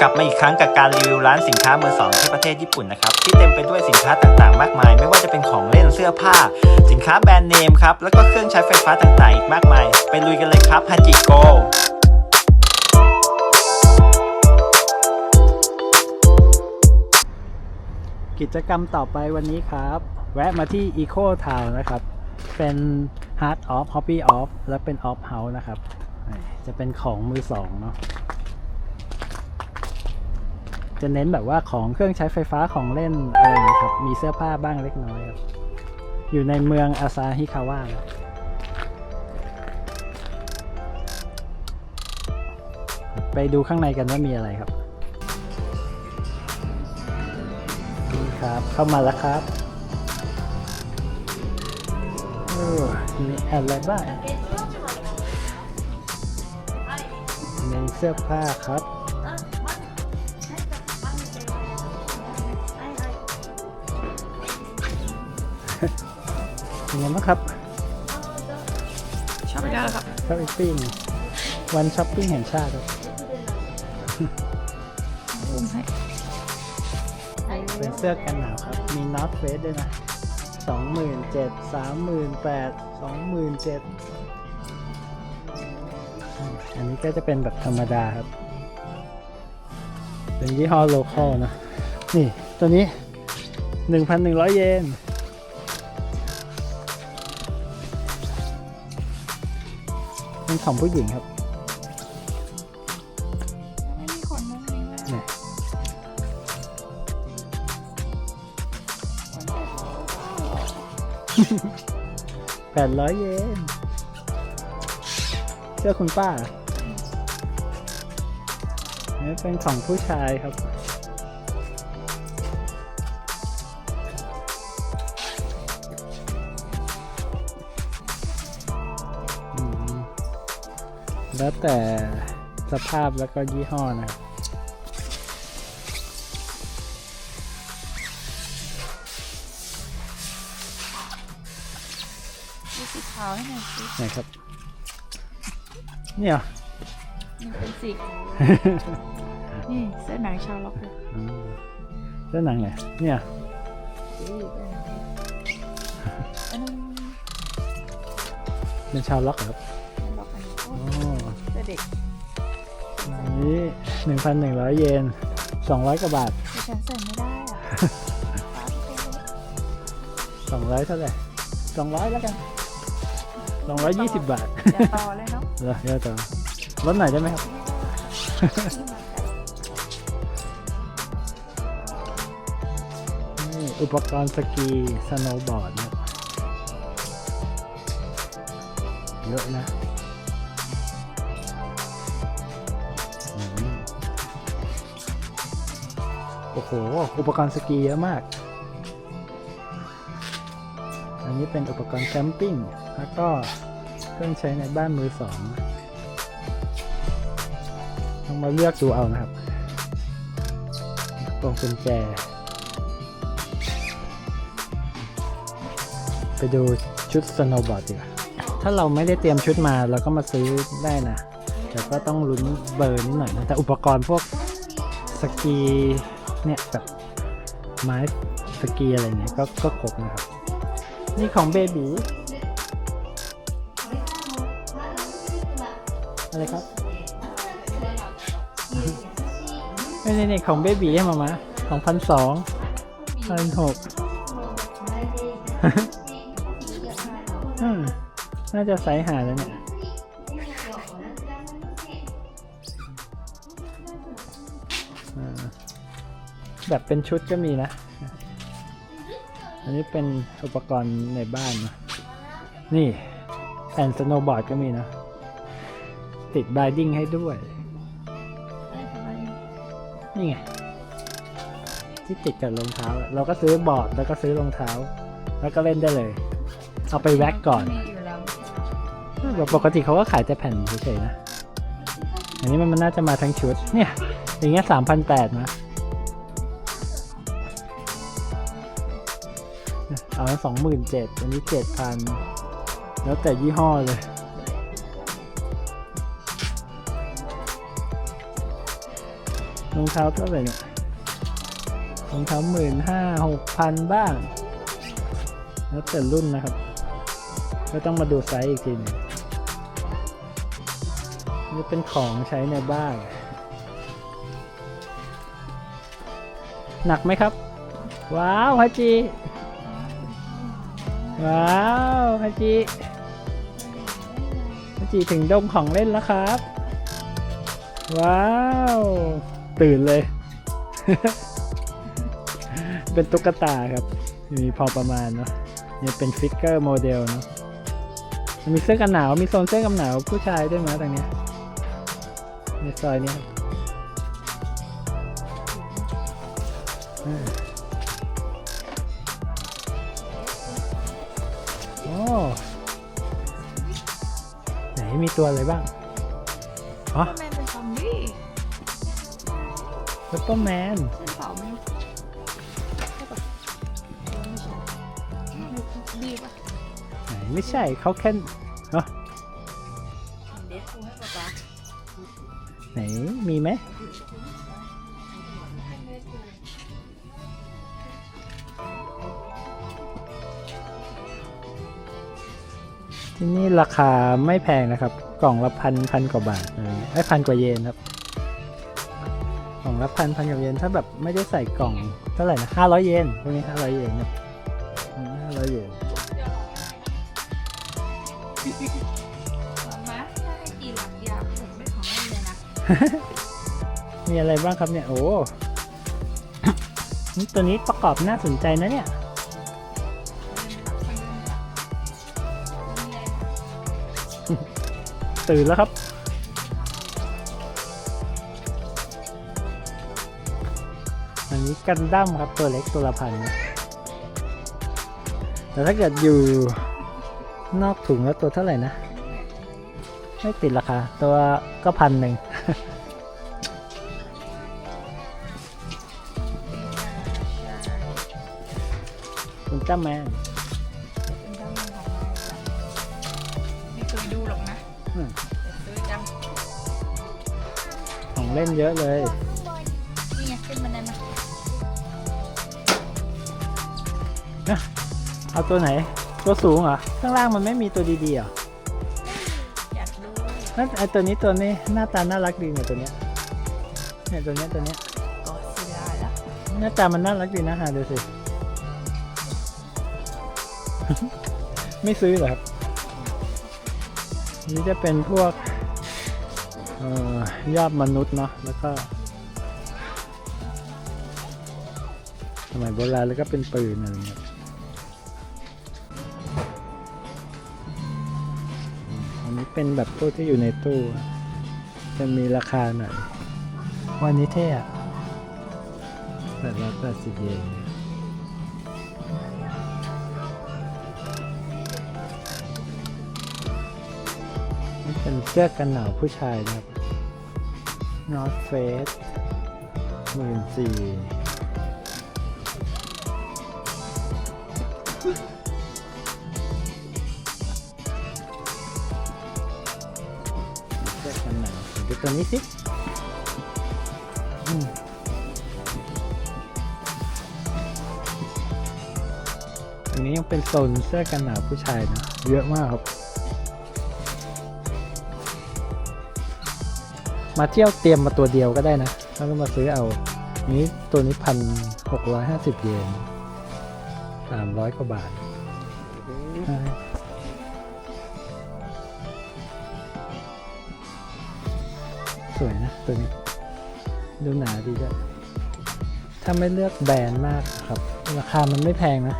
กลับมาอีกครั้งกับการรีวิวร้านสินค้ามือสองที่ประเทศญี่ปุ่นนะครับที่เต็มไปด้วยสินค้าต่างๆ มากมาย ไม่ว่าจะเป็นของเล่นเสื้อผ้า สินค้าแบรนด์เนมครับแล้วก็เครื่องใช้ไฟฟ้าต่างๆอีกมากมาย ไปลุยกันเลยครับฮัจิโกกิจกรรมต่อไปวันนี้ครับ แวะมาที่ Eco Town นะครับ เป็น Heart of Hobby of และเป็น Off House นะครับ จะเป็นของมือสองเนาะ จะเน้นแบบว่าของเครื่องใช้ไฟฟ้าของเล่นอะไรอย่างเงี้ยครับ มีเสื้อผ้าบ้างเล็กน้อยครับ อยู่ในเมืองอาซาฮิคาวะนะไปดูข้างในกันว่ามีอะไรครับนี่ครับ เข้ามาแล้วครับโอ้มีอะไรบ้างมีเสื้อผ้าครับ เป็นไงบ้างครับชอบไปได้แล้วครับช้อปปิ้งวันช้อปปิ้งแห่งชาติครับอุ้มให้เป็นเสื้อกันหนาวครับ มีน็อตเฟสด้วยนะสองหมื่นเจ็ดสามหมื่นแปดสองหมื่นเจ็ดอันนี้ก็จะเป็นแบบธรรมดาครับ เป็นยี่ห้อโลคอลนะ นี่ ตัวนี้หนึ่งพันหนึ่งร้อยเยน เป็นของผู้หญิงครับไม่มีคนมุ้งมิ้งเลยเนี่ยแปดร้อยเยนเสื้อคุณป้านี่เป็นของผู้ชายครับ แล้วแต่สภาพแล้วก็ยี่ห้อนะครับดูสีขาวให้หน่อยสิไหนครับ เนี่ยเหรอมันเป็นสีนี่เสื้อหนังชาวล็อกเลยอืมเสื้อหนังไหนเนี่ยนี่เป็นอันนั้นเป็นชาวล็อกเหรอครับ เสื้อเด็กอันนี้หนึ่งพันหนึ่งร้อยเยนสองร้อยกว่าบาทแต่ฉันใส่ไม่ได้อะฟ้าทุกคนเลยสองร้อยเท่าไหร่สองร้อยแล้วกันสองร้อยยี่สิบบาทอย่าต่อเลยเนาะเหรอเยอะต่อลดหน่อยได้ไหมครับ นี่อุปกรณ์สกีสโนว์บอร์ดนะเยอะนะ โอ้โห อุปกรณ์สกีเยอะมาก อันนี้เป็นอุปกรณ์แคมปิ้ง แล้วก็เครื่องใช้ในบ้านมือสองต้องมาเลือกดูเอานะครับกล่องกุญแจ ไปดูชุดสโนว์บอร์ดดีกว่า ถ้าเราไม่ได้เตรียมชุดมาเราก็มาซื้อได้นะ แต่ก็ต้องลุ้นเบอร์นิดหน่อยนะ แต่อุปกรณ์พวกสกี เนี่ยแบบไม้สกีอะไรเงี้ยก็ก็ครบนะครับ นี่ของเบบีอะไรครับไม่ใช่นี่ของเบบีให้มามาสองพันสองพันหกน่าจะไซส์หาแล้วเนี่ย แบบเป็นชุดก็มีนะ อันนี้เป็นอุปกรณ์ในบ้านนะ นี่แผ่นสโนบอร์ดก็มีนะ ติดบายดิ้งให้ด้วย นี่ไง ที่ติดกับรองเท้า เราก็ซื้อบอร์ดแล้วก็ซื้อรองเท้า แล้วก็เล่นได้เลย เอาไปแว็กก่อนแบบปกติเขาก็ขายแต่แผ่นเฉยๆนะ อันนี้มันมันน่าจะมาทั้งชุด เนี่ย อย่างเงี้ยสามพันแปดนะ เอาสองหมื่นเจ็ดอันนี้เจ็ดพันแล้วแต่ยี่ห้อเลย รองเท้าเท่าไหร่เนี่ยรองเท้าหมื่นห้าหกพันบ้าง แล้วแต่รุ่นนะครับ ก็ต้องมาดูไซส์อีกทีนึงนี่เป็นของใช้ในบ้าน หนักไหมครับ ว้าวฮัจจิ ว้าวฮัจจิฮัจจิถึงดงของเล่นแล้วครับ ว้าว ตื่นเลย เป็นตุ๊กตาครับ มีพอประมาณเนาะเนี่ยเป็นฟิกเกอร์โมเดลเนาะมีเสื้อกันหนาว มีโซนเสื้อกันหนาวผู้ชายด้วยมั้ยตรงเนี้ยในซอยเนี้ย ไหนมีตัวอะไรบ้างอ๋อทำไมเป็นซอมบี้ซุปเปอร์แมนใช่เปล่าไม่ใช่ปะไม่ใช่ดีปะไหนไม่ใช่เขาแค่เนาะเดฟคูให้ป๊าป๊าไหนมีไหม ที่นี่ราคาไม่แพงนะครับ กล่องละพันพันกว่าบาทอะไรเงี้ยไอ้พันกว่าเยนครับกล่องละพันพันกว่าเยนถ้าแบบไม่ได้ใส่กล่องเท่าไหร่นะห้าร้อยเยนพวกนี้ห้าร้อยเยนครับห้าร้อยเยนป๊าป๊าถ้าให้กี่หลักยาวผมไม่ของเล่นเลยนะมีอะไรบ้างครับเนี่ย โอ้นี่ตัวนี้ประกอบน่าสนใจนะเนี่ย ตื่นแล้วครับ อันนี้กันดั้มครับตัวเล็กตัวละพันแต่ถ้าเกิดอยู่นอกถุงแล้วตัวเท่าไหร่นะ ไม่ติดราคา ตัวก็พันหนึ่งคุณจ้าแมนไม่ เล่นเยอะเลย นี่ไงขึ้นมาได้ไหมเอาตัวไหน ตัวสูงเหรอ ข้างล่างมันไม่มีตัวดีๆเหรออยากดูนั่นไอตัวนี้ตัวนี้หน้าตาน่ารักดีเนี่ยตัวเนี้ยเนี่ยตัวเนี้ยตัวเนี้ยก็เสียดายแล้วหน้าตามันน่ารักดีนะหาดูสิ ไม่ซื้อเหรอครับนี่จะเป็นพวกเอ่อ ยอดมนุษย์เนาะแล้วก็สมัยโบราณแล้วก็เป็นปืนอะไรเงี้ยอันนี้เป็นแบบตู้ที่อยู่ในตู้จะมีราคาหน่อยวันนี้เท่อะแปดร้อยแปดสิบเยน นี่เป็นเสื้อกันหนาวผู้ชายนะครับ North Face หมื่นสี่เสื้อกันหนาวดูตัวนี้สิอันนี้ยังเป็นโซนเสื้อกันหนาวผู้ชายนะ เยอะมากครับ มาเที่ยวเตรียมมาตัวเดียวก็ได้นะแล้วก็มาซื้อเอา นี้ตัวนี้พันหกร้อยห้าสิบเยนสามร้อยกว่าบาทสวยนะตัวนี้ ดูหนาดีด้วยถ้าไม่เลือกแบรนด์มากครับ ราคามันไม่แพงนะ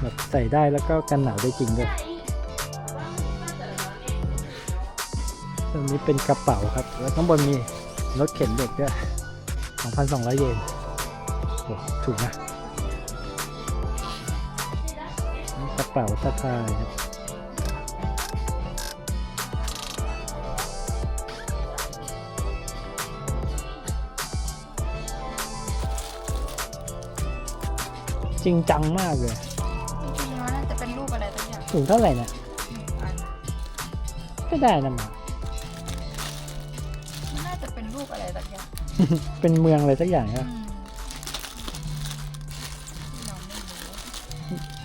แบบใส่ได้แล้วก็กันหนาวได้จริงด้วย นี้เป็นกระเป๋าครับ แล้วข้างบนมีรถเข็นเด็กด้วย 2,200 เยนโอ้ถูกนะนี่กระเป๋าสะพายครับจริงจังมากเลยจริงๆแล้วน่าจะเป็นรูปอะไรสักอย่าง สูงเท่าไหร่นะหนึ่งอันก็ได้นะหมา เป็นรูปอะไรสักอย่างเป็นเมืองอะไรสักอย่างครับอืมเราไม่รู้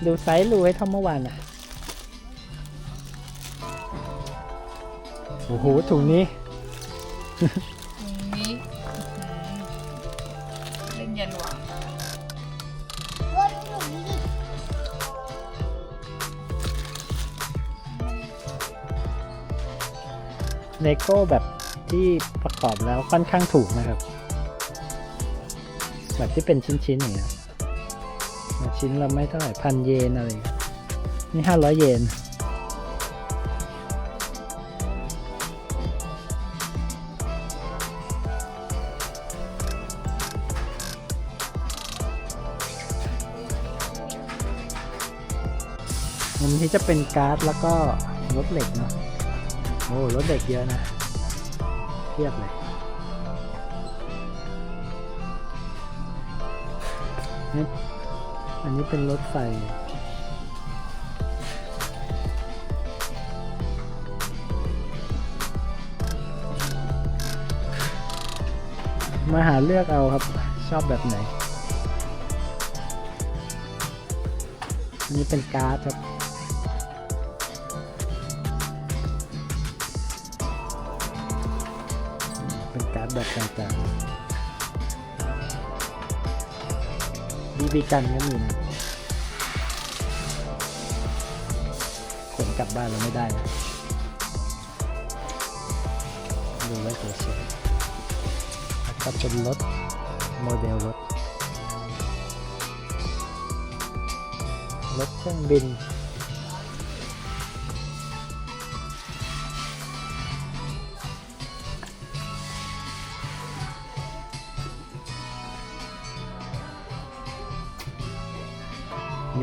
ดูไซส์รูให้เท่าเมื่อวานอะโอ้โหถุงนี้ตรงนี้อื้อหือเล่นยันหวังเลโก้แบบ ที่ประกอบแล้วค่อนข้างถูกนะครับ แบบที่เป็นชิ้นๆอย่างเงี้ยชิ้นละไม่เท่าไหร่พันเยนอะไรนี่ห้าร้อยเยนมุมที่จะเป็นการ์ดแล้วก็รถเหล็กเนาะโอ้รถเด็กเยอะนะ เทียบเลยนี่อันนี้เป็นรถไฟมาหาเลือกเอาครับ ชอบแบบไหน อันนี้เป็นการ์ดครับ เป็นการ์ดแบบต่างๆบีบีกันก็มีนะขนกลับบ้านเราไม่ได้นะดูไว้เฉยๆแล้วก็เป็นรถโมเดลรถรถเครื่องบิน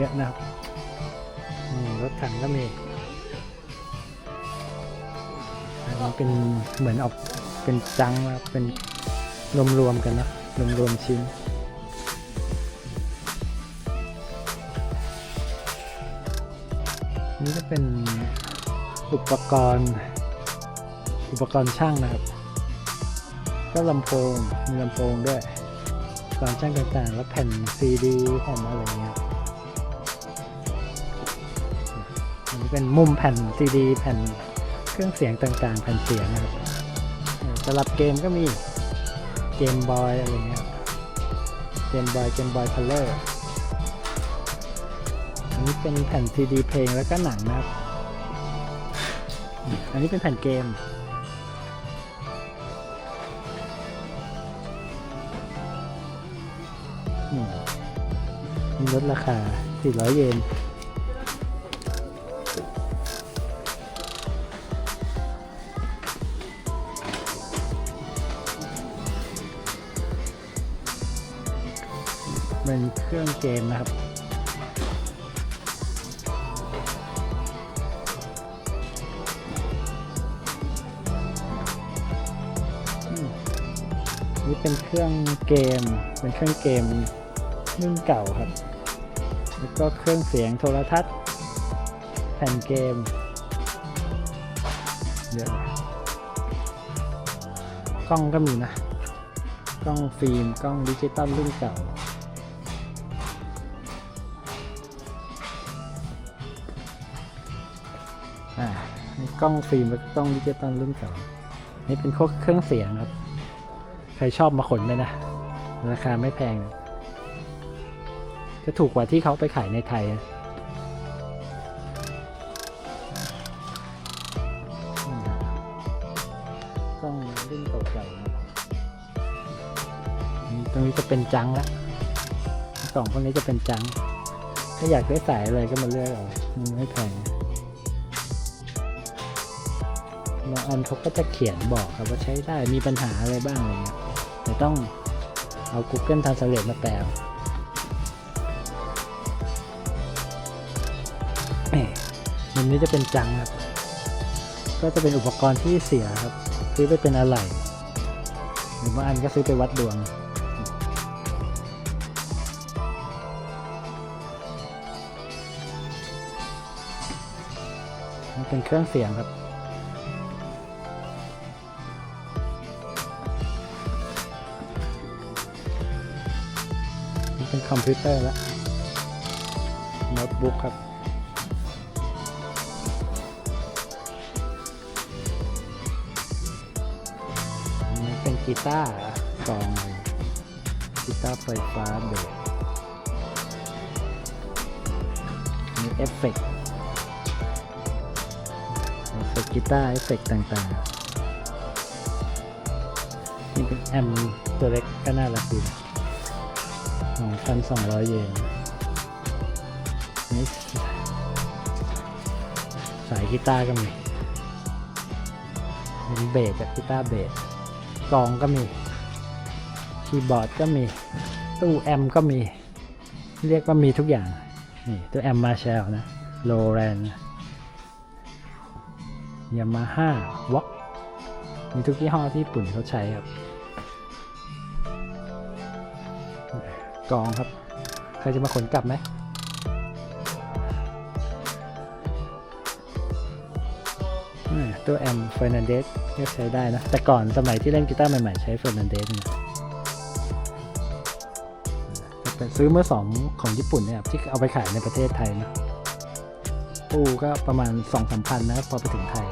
เยอะนะครับรถถังก็มีอันนี้เป็นเหมือนออกเป็นจังนะครับเป็นรวมๆกันนะรวมๆชิ้นนี่ก็เป็นอุปกรณ์ อุปกรณ์ช่างนะครับ ก็ลำโพงมีลำโพงด้วยอุปกรช่างต่างๆ แล้วแผ่นซีดีแผ่นอะไรเงี้ย เป็นมุมแผ่นซีดีแผ่นเครื่องเสียงต่างๆ แผ่นเสียงนะครับสำหรับเกมก็มีเกมบอยอะไรเงี้ยเกมบอยเกมบอยคัลเลอร์อันนี้เป็นแผ่นซีดีเพลงแล้วก็หนังนะครับ อันนี้เป็นแผ่นเกมมีลดราคา 400 เยน เครื่องเกมนะครับ นี่เป็นเครื่องเกม เป็นเครื่องเกมรุ่นเก่าครับ แล้วก็เครื่องเสียงโทรทัศน์ แผ่นเกม เยอะกล้องก็มีนะ กล้องฟิล์ม กล้องดิจิตอลรุ่นเก่า กล้องฟิล์มแล้วก็กล้องดิจิตอลรุ่นเก่านี่เป็นพวกเครื่องเสียงครับ ใครชอบมาขนไปนะ ราคาไม่แพง จะถูกกว่าที่เขาไปขายในไทยนะอืมกล้องรุ่นเก่าๆนะอืมตรงนี้จะเป็นจังละกล่องพวกนี้จะเป็นจัง ถ้าอยากได้สายอะไรก็มาเลือกเอาอืมไม่แพง บางอันเขาก็จะเขียนบอกครับว่าใช้ได้มีปัญหาอะไรบ้างอะไรเงี้ยแต่ต้องเอา Google Translate มาแปลเอาเอ๊ะมุมนี้จะเป็นจังครับ ก็จะเป็นอุปกรณ์ที่เสียครับ ซื้อไปเป็นอะไรหรือบางอันก็ซื้อไปวัดดวงมันเป็นเครื่องเสียงครับ เป็นคอมพิวเตอร์แล้วโน้ตบุ๊กครับ อันนี้เป็นกีตาร์กลองกีตาร์ไฟฟ้าเบสมีเอฟเฟกต์เอฟเฟกต์กีตาร์เอฟเฟกต์ต่างๆ นี่เป็นแอมตัวเล็กก็น่ารักดี สองพันสองร้อยเยนนี่สายกีตาร์ก็มีเป็นเบสกับกีตาร์เบสกลองก็มี คีย์บอร์ดก็มี ตู้แอมก็มี เรียกว่ามีทุกอย่าง นี่ตัวแอมมาแชลนะโลแรนยามาฮ่าวอกมีทุกยี่ห้อที่ญี่ปุ่นเขาใช้ครับ กองครับ ใครจะมาขนกลับไหมตัวแอมเฟอร์นันเดสก็ใช้ได้นะ แต่ก่อนสมัยที่เล่นกีตาร์ใหม่ๆ ใช้เฟอร์นันเดสนะเป็นซื้อเมื่อสองของญี่ปุ่นเนี่ยที่เอาไปขายในประเทศไทยนะตู้ก็ประมาณ2องสามพันนะครับพอไปถึงไทย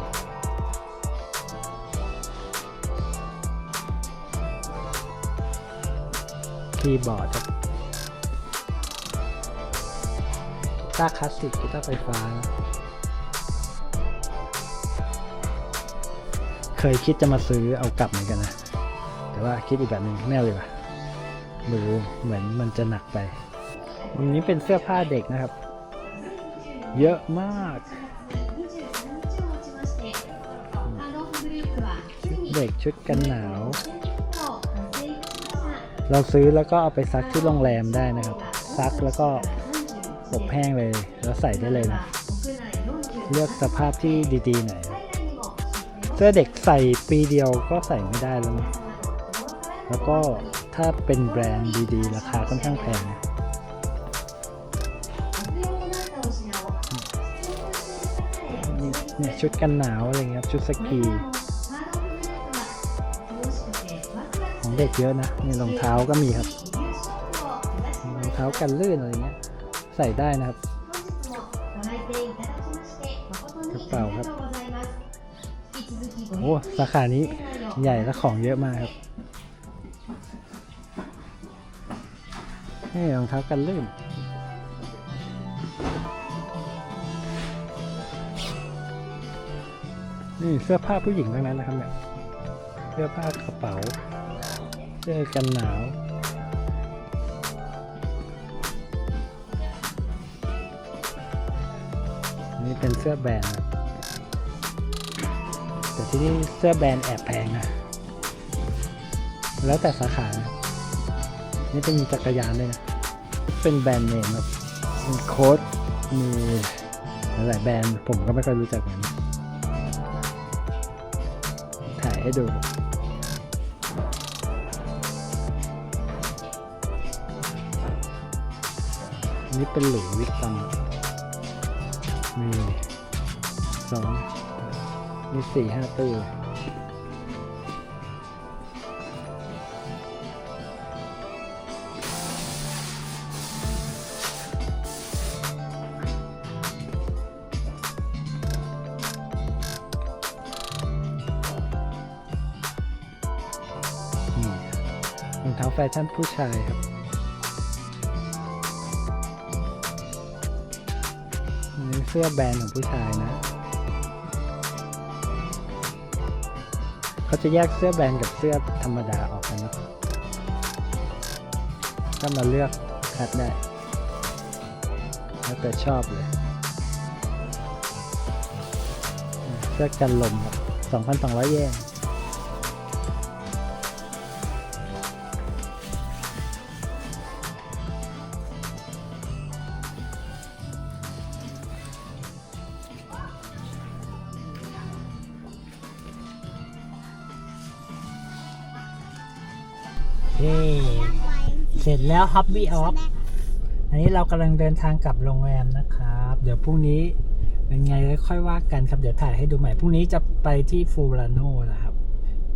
คีย์บอร์ดครับ ตาร์คลาสสิกกีตาร์ไฟฟ้า เคยคิดจะมาซื้อเอากลับเหมือนกันนะ แต่ว่าคิดอีกแบบหนึงไม่เลยว่ะดูเหมือนมันจะหนักไปอันนี้เป็นเสื้อผ้าเด็กนะครับ เยอะมากชุดเด็กชุดกันหนาว เราซื้อแล้วก็เอาไปซักที่โรงแรมได้นะครับ ซักแล้วก็ อบแห้งเลย แล้วใส่ได้เลยนะ เลือกสภาพที่ดีๆหน่อย เสื้อเด็กใส่ปีเดียวก็ใส่ไม่ได้แล้ว แล้วก็ถ้าเป็นแบรนด์ดีๆ ราคาค่อนข้างแพงนะนี่เนี่ยชุดกันหนาวอะไรเงี้ยครับชุดสกีของเด็กเยอะนะนี่รองเท้าก็มีครับรองเท้ากันลื่นอะไรเงี้ย ใส่ได้นะครับ กระเป๋าครับ โอ้ สาขานี้ใหญ่และของเยอะมากครับนี่รองเท้ากันลื่นนี่เสื้อผ้าผู้หญิงทั้งนั้นนะครับเนี่ย เสื้อผ้ากระเป๋า เสื้อกันหนาว นี่เป็นเสื้อแบรนด์แต่ที่นี่เสื้อแบรนด์แอบแพงนะแล้วแต่สาขานะนี่จะมีจักรยานด้วยนะ เป็นแบรนด์เนมครับมีโค้ดมีหลายแบรนด์ผมก็ไม่ค่อยรู้จักเหมือนกันถ่ายให้ดูนนี้เป็นหลุยวิตตอง มีสองมีสี่ห้าตู้นี่รองเท้าแฟชั่นผู้ชายครับ เสื้อแบรนด์ของผู้ชายนะ เขาจะแยกเสื้อแบรนด์กับเสื้อธรรมดาออกกันนะก็มาเลือกคัดได้ แล้วแต่ชอบเลย เสื้อกันลมครับ2,200 เยน แล้วฮับบี้ออฟอันนี้เรากำลังเดินทางกลับโรงแรมนะครับ เดี๋ยวพรุ่งนี้เป็นไงค่อยว่ากันครับเดี๋ยวถ่ายให้ดูใหม่พรุ่งนี้จะไปที่ฟูรานโนนะครับ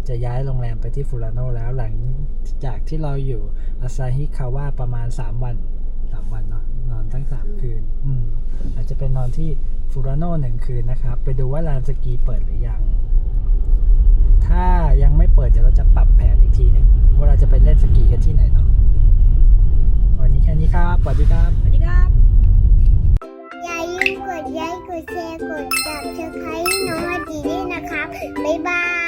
จะย้ายโรงแรมไปที่ฟูรานโนแล้วหลังจากที่เราอยู่อาซาฮิคาว่าประมาณ 3 วันสามวันเนาะนอนทั้งสามคืน อืมอาจจะเป็นนอนที่ฟูรานโนหนึ่งคืนนะครับ ไปดูว่าลานสกีเปิดหรือยัง ถ้ายังไม่เปิดเดี๋ยวเราจะปรับแผนอีกทีนึงว่าเราจะไปเล่นสกีกันที่ไหนเนาะ ค่นี้ครับ สวัสดีครับ สวัสดีครับ อย่าลืมกดไลค์กดแชร์กดติดตามช่องให้น้องอาดีด้วยนะครับ บ๊ายบาย